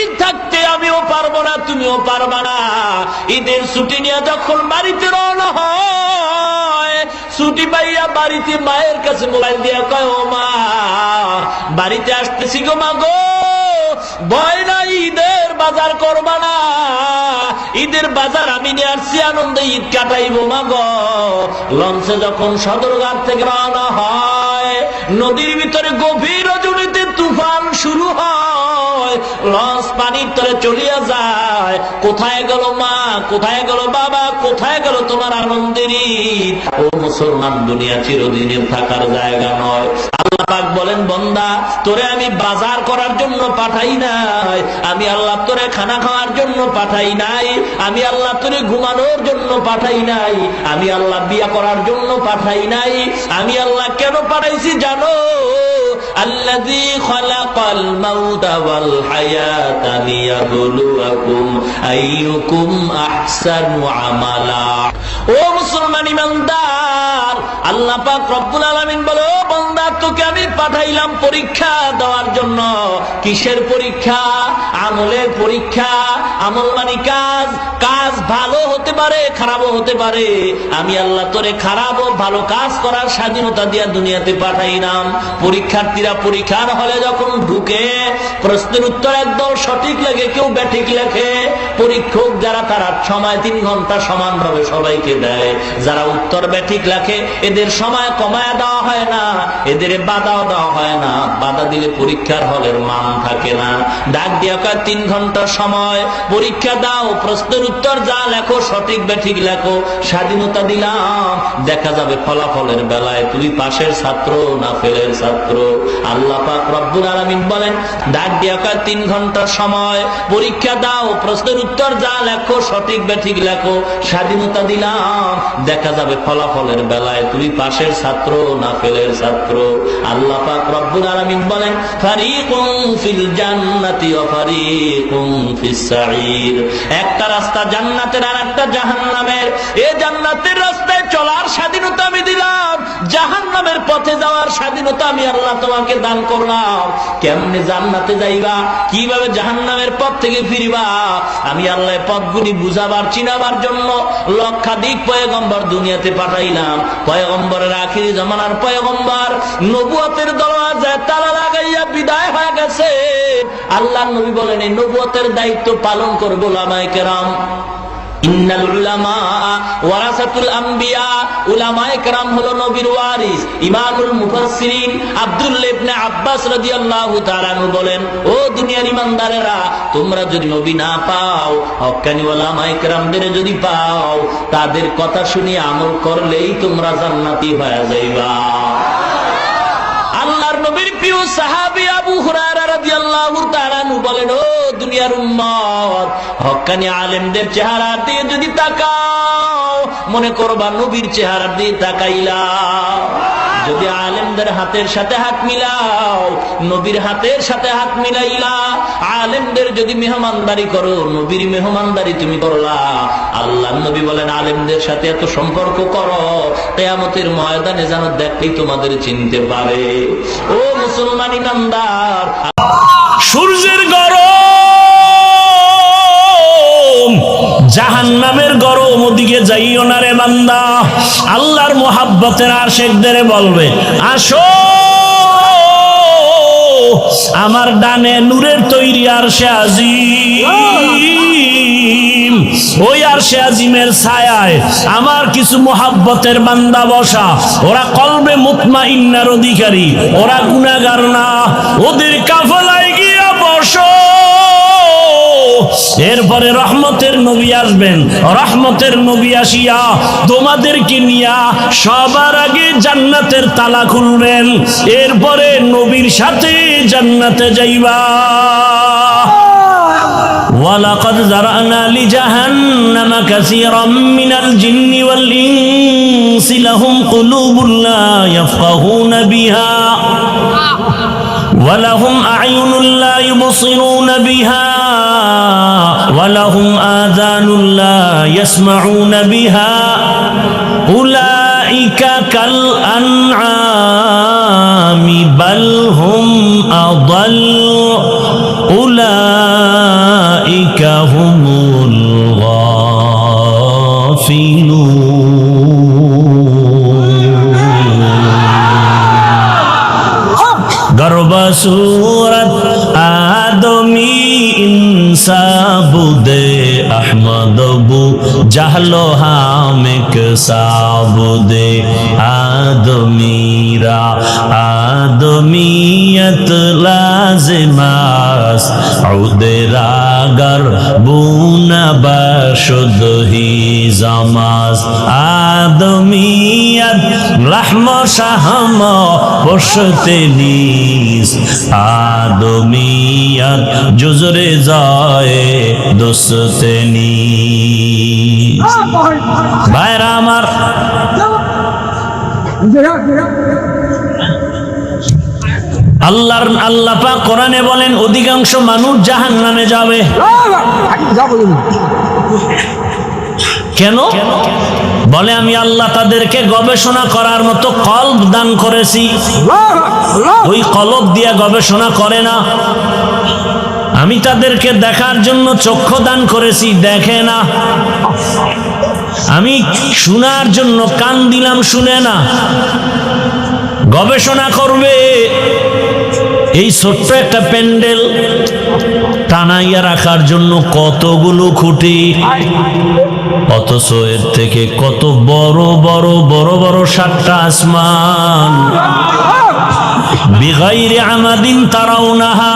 ঈদ থাকতে আমিও পারব না, তুমিও পারবা না। ঈদের ছুটি নিয়ে যখন বাড়িতে রওনা হয়, ছুটি পাইয়া বাড়িতে মায়ের কাছে মোবাইল দিয়া কয়, ও মা, বাড়িতে আসতেছি গো মা গো। ভয় না ঈদের বাজার করবা না। ঈদের বাজার আমি নিয়ে আসছি, আনন্দে ঈদ কাটাইবো মা গো। লঞ্চে যখন সদরঘাট থেকে রওনা হয়, নদীর ভিতরে গভীর রজনীতে তুফান শুরু হয়। পানির তলে চলিয়া যায়। কোথায় গেল মা? কোথায় গেল বাবা? কোথায় গেল তোমার আনন্দের ও মুসলমান, দুনিয়া চিরদিনের থাকার জায়গা নয়। আল্লাহ পাক বলেন, বন্দা, তোরে আমি বাজার করার জন্য পাঠাই নাই। আমি আল্লাহ তোরে খানা খাওয়ার জন্য পাঠাই নাই। আমি আল্লাহ তোরে ঘুমানোর জন্য পাঠাই নাই। আমি আল্লাহ বিয়া করার জন্য পাঠাই নাই। আমি আল্লাহ কেন পাঠাইছি জানো? আল্লাহ الموت والحياة ليبلوكم أيكم أحسن عملا ও মুসলমান ইমানদার আল্লাহ পাক রব্বুল আলামিন বলো বন্দা তোকে আমি পাঠাইলাম পরীক্ষা দেওয়ার জন্য। কিসের পরীক্ষা? আমলের পরীক্ষা। আমল মানে কাজ। কাজ ভালো হতে পারে, খারাপও হতে পারে। আমি আল্লাহ তোরে খারাপ ও ভালো কাজ করার স্বাধীনতা দিয়া দুনিয়াতে পাঠাইলাম। পরীক্ষার্থীরা পরীক্ষার হলে যখন ঢুকে, প্রশ্নের উত্তর একদম সঠিক লাগে কেউ ব্যাঠিক লেখে। পরীক্ষক যারা তারা সময় তিন ঘণ্টা সমানভাবে সবাইকে দেয়। যারা উত্তর ব্যাঠিক লেখে, এদের সময় কমায় দেওয়া হয় না, এদের বাধাও দেওয়া হয় না। বাধা দিলে পরীক্ষার হলের মান থাকে না। ডাক দিয়া তিন ঘণ্টা সময়, পরীক্ষা দাও, প্রশ্নের উত্তর যা লেখো, সঠিক ব্যাঠিক লেখো, স্বাধীনতা দিলাম, দেখা যাবে ফলাফলের বেলায় তুই পাশের ছাত্র না ফেলের ছাত্র। আল্লাহ পাক রব্বুল আলামিন বলেন, ডাক দিয়া তিন ঘণ্টার সময়, পরীক্ষা দাও, প্রশ্নের উত্তর যা লেখো, সঠিক ব্যাঠিক লেখো, স্বাধীনতা দিলাম। দেখা যাবে ফলাফলের বেলায় তুই পাশের ছাত্র না ফেলের ছাত্র। আল্লাহ পাক রব্বুল আলামিন বলেন ফারিকুম ফিল জান্নাতি ওয়া ফারিকুম ফিস সাঈর। একটা রাস্তা জান্নাতের আর একটা জাহান্নামের। এই জান্নাতের রাস্তায় চলার স্বাধীনতা আমি দিলাম। জাহান্নামের পথে যাওয়ার স্বাধীনতা আমি আল্লাহ তোমাকে দান করলাম। কেমনে জান্নাতে যাইবা? কীভাবে জাহান্নামের পথ থেকে ফিরবা? আমি আল্লাহ পথগুলি বুঝাবার, চিনাবার জন্য লক্ষাধিক পয়গম্বর দুনিয়াতে পাঠাইলাম। পয়গম্বরের আখিরি জমানার পয়গম্বর নবুয়তের দরওয়াজায় তালা লাগাইয়া বিদায় হয়ে গেছে। আল্লাহ নবী বলেন, এই নবুয়তের দায়িত্ব পালন করব লামায় কেরাম। যদি পাও, তাদের কথা শুনে আমল করলেই তোমরা জান্নাতি হয়ে যাইবা। আল্লাহর নবীর প্রিয় সাহাবী আবু হুরায়রা আলেমদের চেহারা দিয়ে যদি তাকাও, মনে করবা নবীর চেহারা দিয়ে তাকাইলা। যদি আলেমদের হাতের সাথে হাত মিলাও, নবীর হাতের সাথে হাত মিলাইলা। আলেমদের যদি মেহমানদারি করো, নবীর মেহমানদারি তুমি করলা। আল্লাহ নবী বলেন, আলেমদের সাথে এত সম্পর্ক করো, কেয়ামতের ময়দানে যেন দেখলেই তোমাদের চিনতে পারে। ও মুসলমান ইমানদার সূর্যের গরম জাহান নামের গরম, ওদিকে যাইও না রে বান্দা। আল্লাহর মোহাব্বতের আশেকদের বলবে, আসো। আমার ডানে নূরের তৈরি আর সে ওই আর সে আজিমের ছায়ায় আমার কিছু মোহাব্বতের বান্দা বসা। ওরা কলবে মুতমা ইন্নার অধিকারী, ওরা গুনাগার না। ওদের কাফলায় এরপরে রহমতের নবী আসবেন রহমতের নবী আসিয়া তোমাদেরকে নিয়া সবার আগে জান্নাতের তালা খুলবেন এরপরে নবীর সাথে জান্নাতে যাইবা ولقد ذرأنا لجهنم كثيرا من الجن والإنس لهم قلوب لا يفقهون بها ولهم أعين لا يبصرون بها لهم آذان لا يسمعون بها. أولئك كالأنعام بل هم أضل. أولئك هم الغافلون. غرب سورة آل ইনসাবুদে আহমদবু জাহলো হামিক সাবুদে আদমিরা আদমিয়ত লাজিমাস। উদেরাগর বুনা বাশুদ হি জামাস। আদমিয়ত রহম শাহম বসতে নিস। আদমিয়ত জুজরে যায় দোস্তে নিস। ভাইরা আমার আল্লাহর আল্লাহ কোরআনে বলেন, অধিকাংশ মানুষ জাহান নামে যাবে। কেন? বলে, আমি আল্লাহ তাদেরকে গবেষণা করার মতো কল্ব দান করেছি। ওই কলব দিয়ে গবেষণা করে না। আমি তাদেরকে দেখার জন্য চক্ষু দান করেছি, দেখে না। আমি শোনার জন্য কান দিলাম, শুনে না। গবেষণা করবে। এই ছোট্ট একটা প্যান্ডেল টানাইয়া রাখার জন্য কতগুলো খুঁটি? অথচ এর থেকে কত বড় বড় বড় বড় সাতটা আসমান। বিগাইরে আমাদিন তারাও নাহা